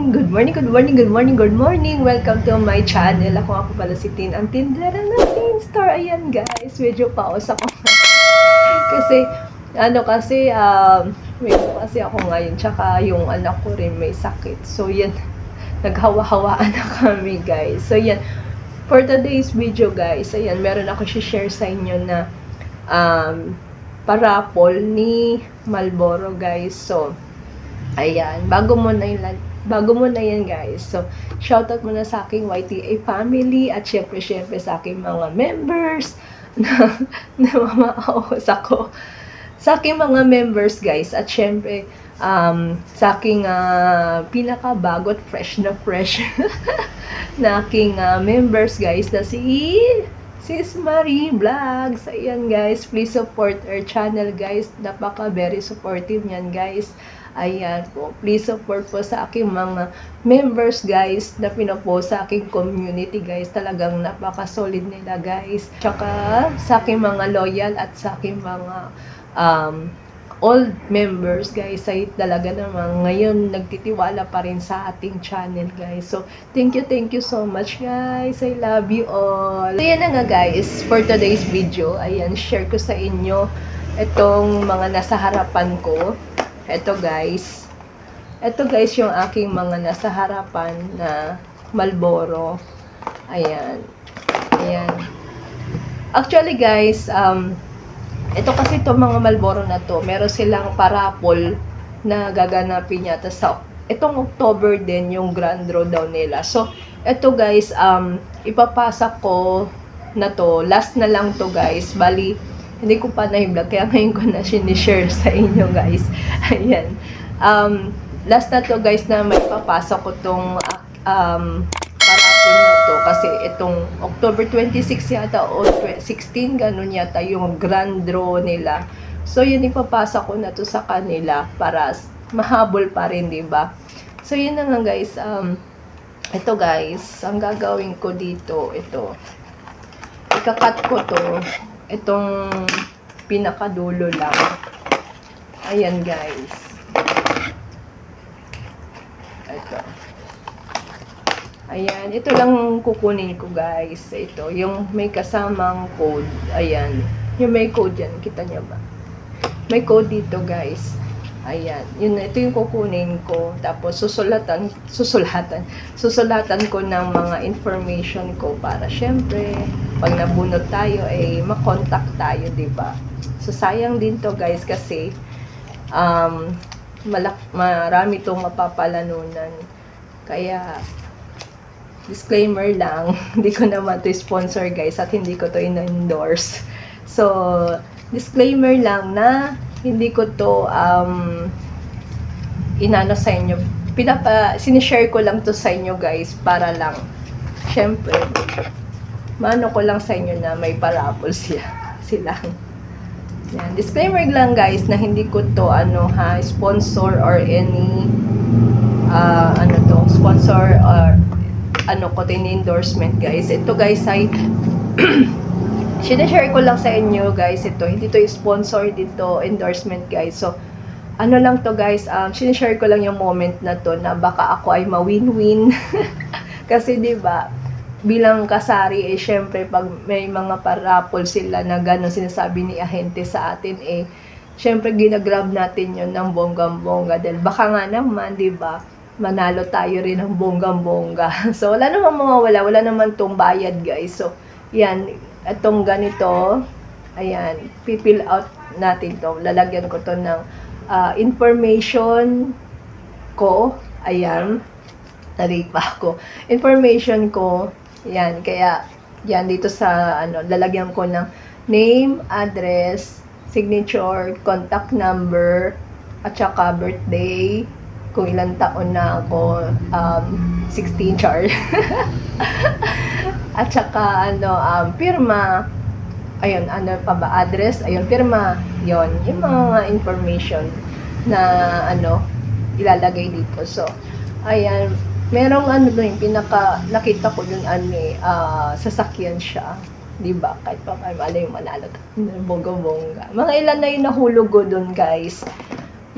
Ayan, good morning, good morning, good morning, good morning. Welcome to my channel. Ako po pala si Tin, ang tindera ng Tin Star. Ayan guys, medyo pause ako. kasi, ano kasi, um, may kasi ako ngayon, tsaka yung anak ko rin may sakit. So, yan, naghawa-hawaan na kami guys. So, yan, for today's video guys, ayan, meron ako share sa inyo na um, parapol ni Malboro guys. So, ayan, bago mo na yun, bago mo na yan guys. So, shoutout muna sa aking YTA family at syempre, syempre sa aking mga members na, na mamaos ako. Sa aking mga members guys at syempre, um, sa aking uh, pinakabagot, fresh na fresh na aking uh, members guys na si Sis Marie Vlogs. Ayan guys, please support our channel guys. Napaka very supportive niyan guys. Ayan po, please support po sa aking mga members guys na pinopost sa aking community guys. Talagang napaka-solid nila guys. Tsaka sa aking mga loyal at sa aking mga um, old members guys ay talaga naman ngayon nagtitiwala pa rin sa ating channel guys. So thank you thank you so much guys. I love you all. So yan na nga guys for today's video. Ayan share ko sa inyo itong mga nasa harapan ko ito guys ito guys yung aking mga nasa harapan na Malboro ayan ayan actually guys um ito kasi to mga Malboro na to, meron silang parapol na gaganapin yata sa itong October din yung Grand Draw daw nila. So, ito guys, um, ipapasa ko na to. Last na lang to guys. Bali, hindi ko pa na-vlog. Kaya ngayon ko na sinishare sa inyo guys. Ayan. Um, last na to guys na may papasa ko tong um, parapol na to. Kasi itong October 26 yata o 16 ganun yata yung grand draw nila. So yun ipapasa ko na to sa kanila para mahabol pa rin, 'di ba? So yun na nga guys, um ito guys, ang gagawin ko dito, ito. Ikakat ko to, itong pinakadulo lang. Ayan guys. Ito. Ayan, ito lang kukunin ko guys. Ito, yung may kasamang code. Ayan, yung may code yan. Kita niyo ba? May code dito guys. Ayan, yun, ito yung kukunin ko. Tapos susulatan, susulatan, susulatan ko ng mga information ko para syempre, pag nabunot tayo, eh, makontakt tayo, di ba? So, sayang din to guys kasi um, malak marami itong mapapalanunan. Kaya, disclaimer lang, hindi ko naman to sponsor guys at hindi ko to in-endorse. So, disclaimer lang na hindi ko to um, inano sa inyo. Pinapa, sinishare ko lang to sa inyo guys para lang, syempre, mano ko lang sa inyo na may parapol sila. sila. Yan. Disclaimer lang guys na hindi ko to ano ha, sponsor or any uh, ano to, sponsor or ano ko tin endorsement guys. Ito guys ay sinashare ko lang sa inyo guys ito. Hindi to sponsor dito endorsement guys. So ano lang to guys, um, sinashare ko lang yung moment na to na baka ako ay ma-win-win. Kasi 'di ba bilang kasari eh syempre pag may mga parapol sila na gano'n sinasabi ni ahente sa atin eh syempre ginagrab natin yon ng bonggang-bongga dahil baka nga naman 'di ba manalo tayo rin ng bonggang-bongga. So, wala namang mawawala. Wala naman tong bayad, guys. So, yan. Itong ganito, ayan, pipill out natin to. Lalagyan ko to ng uh, information ko. Ayan. Naripa ko. Information ko. Yan. Kaya, yan, dito sa, ano, lalagyan ko ng name, address, signature, contact number, at saka birthday, kung ilang taon na ako, um, 16 char. At saka, ano, um, pirma, ayun, ano pa ba, address, ayun, pirma, yon yung mga information na, ano, ilalagay dito. So, ayan, merong ano doon, pinaka, nakita ko yun, ano, uh, sasakyan siya. Di ba? Kahit pa kayo, ano yung manalo. Bongga-bongga. Mga ilan na yung nahulog ko doon, guys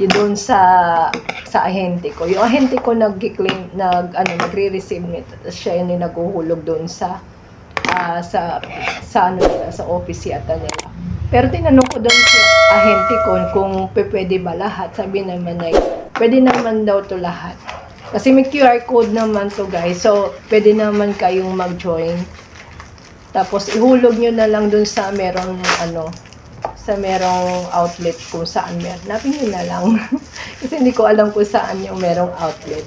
yun doon sa sa ahente ko. Yung ahente ko nag-claim, nag, ano, nagre-receive nito. Siya yun yung naghuhulog doon sa ah, sa sa ano nila, sa office yata nila. Pero tinanong ko doon sa ahente ko kung pwede ba lahat. Sabi naman ay pwede naman daw to lahat. Kasi may QR code naman to guys. So, pwede naman kayong mag-join. Tapos, ihulog nyo na lang dun sa merong ano, sa merong outlet kung saan meron. Nyo na lang. Kasi hindi ko alam kung saan yung merong outlet.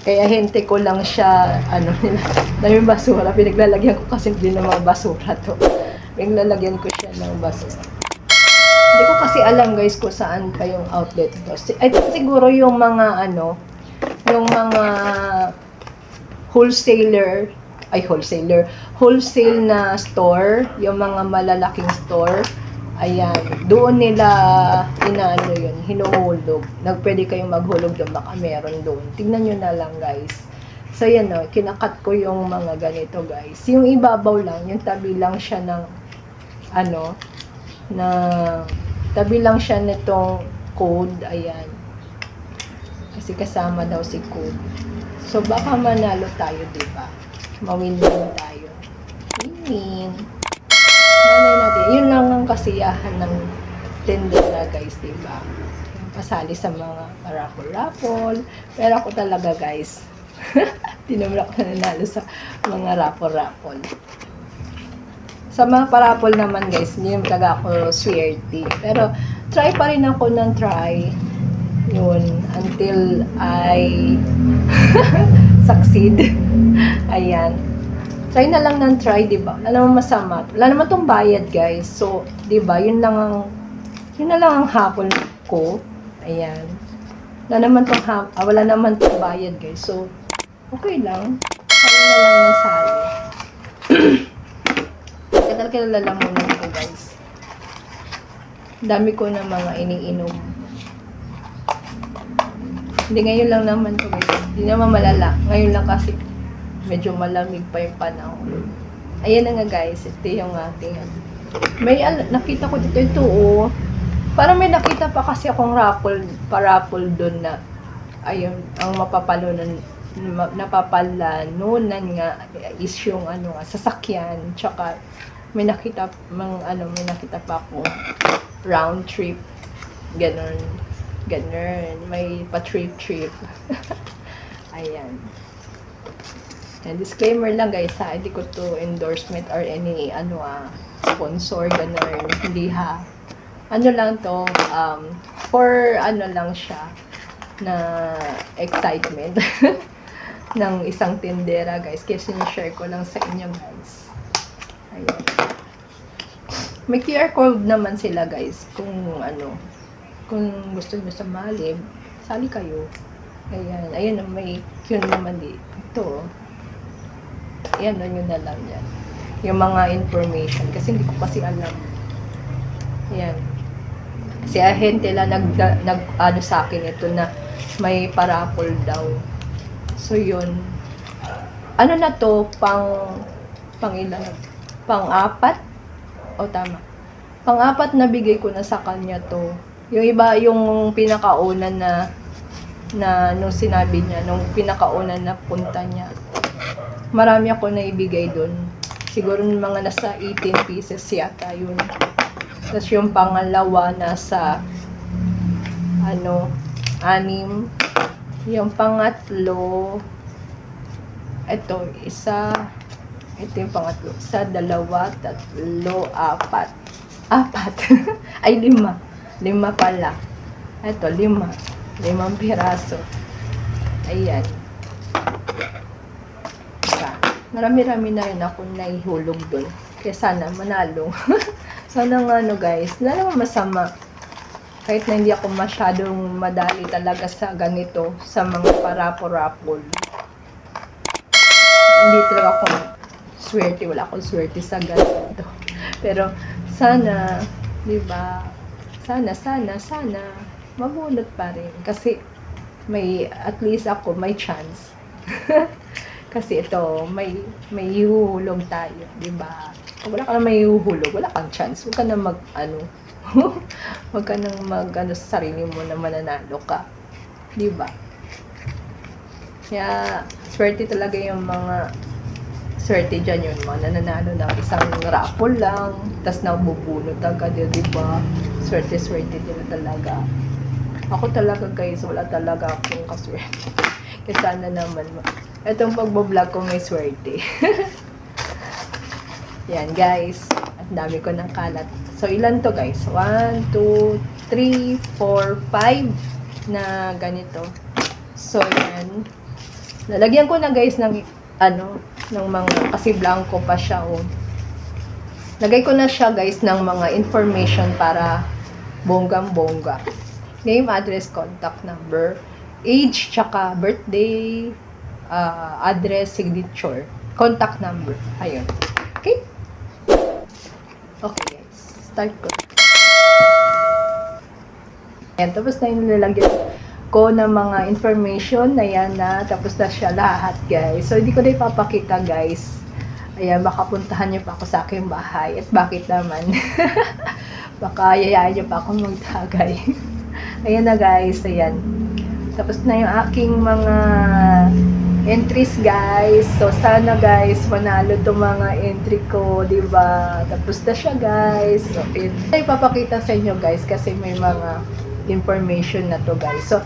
Kaya hente ko lang siya, ano daming basura. Pinaglalagyan ko kasi din ng mga basura to. Pinaglalagyan ko siya ng basura. Hindi ko kasi alam guys kung saan pa yung outlet to. I think siguro yung mga ano, yung mga wholesaler, ay wholesaler, wholesale na store, yung mga malalaking store, ayan, doon nila inaano yun, hinuhulog. Nagpwede kayong maghulog doon, baka meron doon. Tignan nyo na lang guys. So yan o, kinakat ko yung mga ganito guys. Yung ibabaw lang, yung tabi lang siya ng, ano, na, tabi lang siya nitong code, ayan. Kasi kasama daw si code. So baka manalo tayo, di ba? Mawin-win tayo. Win-win. Malay natin. Yun lang ang kasiyahan ng tendera guys, di ba? Pasali sa mga raffle-raffle. Pero ako talaga guys, tinumula ko na nanalo sa mga raffle-raffle. Sa mga parapol naman guys, hindi naman talaga ako swerte. Pero try pa rin ako ng try. Yun, until I succeed. Ayan. Try na lang ng try, di ba? Wala namang masama. Wala naman tong bayad, guys. So, di ba, yun lang ang, yun na lang ang hapon ko. Ayan. Wala naman tong hap, ah, wala naman tong bayad, guys. So, okay lang. Kaya na lang ng sali. Kilala-kilala lang muna ko, guys. Dami ko na mga iniinom. Hindi, ngayon lang naman to guys. Hindi naman malala. Ngayon lang kasi medyo malamig pa yung panahon. Ayan na nga guys. Ito yung ating ano. May nakita ko dito ito oh. Parang may nakita pa kasi akong raffle, pa-raffle doon na ayun, ang mapapalunan ma- napapalanunan nga is yung ano nga, sasakyan tsaka may nakita mang ano may nakita pa ako round trip ganun ganun may pa trip trip ayan And disclaimer lang guys ha, hindi ko to endorsement or any ano ah, sponsor ganun, hindi ha. Ano lang to, um, for ano lang siya na excitement ng isang tindera guys. Kaya sinishare ko lang sa inyo guys. Ayan. May QR code naman sila guys kung ano, kung gusto nyo sumali, sali kayo. Ayan, ayan may yun naman dito. Ayan, ano na lang yan. Yung mga information. Kasi hindi ko kasi alam. Ayan. Si ahente lang nag, nag ano sa akin ito na may parapol daw. So yun. Ano na to? Pang pang ilan? Pang apat? O tama. Pang apat na bigay ko na sa kanya to. Yung iba, yung pinakauna na na nung sinabi niya, nung pinakauna na punta niya, marami ako na ibigay doon. Siguro mga nasa 18 pieces yata yun. Tapos yung pangalawa nasa ano, anim. Yung pangatlo, ito, isa, ito yung pangatlo. Isa, dalawa, tatlo, apat. Apat. Ay, lima. Lima pala. Ito, lima. Limang piraso. Ayan. Marami-rami na rin ako naihulog doon. Kaya sana manalo. sana nga ano guys, wala naman masama. Kahit na hindi ako masyadong madali talaga sa ganito, sa mga parapo-rapol. Hindi talaga ako swerte, wala akong swerte sa ganito. Pero sana, di ba, sana, sana, sana, mabulot pa rin. Kasi may, at least ako, may chance. Kasi ito, may may ihuhulog tayo, di ba? Kung wala ka na may ihuhulog, wala kang chance. Huwag ka na mag, ano, Huwag ka nang mag ano, sa sarili mo na mananalo ka. Di ba? Kaya, swerte talaga yung mga swerte dyan yun, mga nananalo ng isang raffle lang, tas nabubunot agad yun, di ba? Swerte-swerte din talaga. Ako talaga guys, wala talaga akong kaswerte. Kaya sana naman, ma- itong pagbablog ko may swerte. Yan guys, at dami ko ng kalat. So ilan to guys? 1, 2, 3, 4, 5 na ganito. So yan. Lalagyan ko na guys ng ano, ng mga, kasi blanco pa siya oh. Lagay ko na siya guys ng mga information para bonggang bongga. Name, address, contact number, age, tsaka birthday, ah, address, signature, contact number. Ayun. Okay? Okay guys, start ko. Ayan, tapos na yung nilalagyan ko ng mga information na yan na tapos na siya lahat guys. So hindi ko na ipapakita guys. Ayan, baka puntahan niyo pa ako sa aking bahay. At bakit naman? baka yayain niyo pa ako magtagay. ayan na guys, ayan. Tapos na yung aking mga entries guys. So sana guys manalo to mga entry ko, 'di ba? Tapos na siya guys. So ito ipapakita sa inyo guys kasi may mga information na to guys. So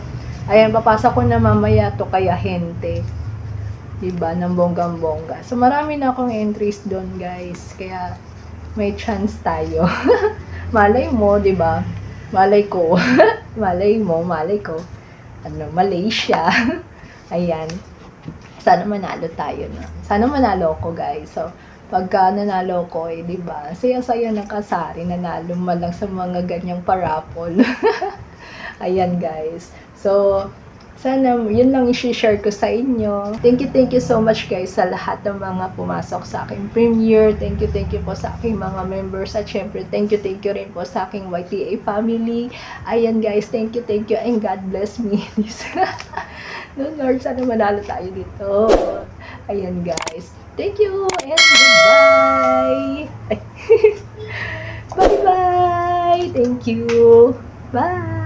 ayan papasa ko na mamaya to kaya hente. 'Di ba? Ng bonggang-bongga. So marami na akong entries doon guys. Kaya may chance tayo. malay mo, 'di ba? Malay ko. malay mo, malay ko. Ano, Malaysia. Ayan sana manalo tayo na. Sana manalo ako, guys. So, pagka nanalo ko, eh, di ba? Saya-saya ng kasari, nanalo man lang sa mga ganyang parapol. Ayan, guys. So, sana yun lang i-share ko sa inyo. Thank you, thank you so much guys sa lahat ng mga pumasok sa aking premiere. Thank you, thank you po sa aking mga members. At syempre, thank you, thank you rin po sa aking YTA family. Ayan guys, thank you, thank you, and God bless me. no, Lord, sana manalo tayo dito. Ayan guys. Thank you, and goodbye! Bye-bye! Thank you! Bye!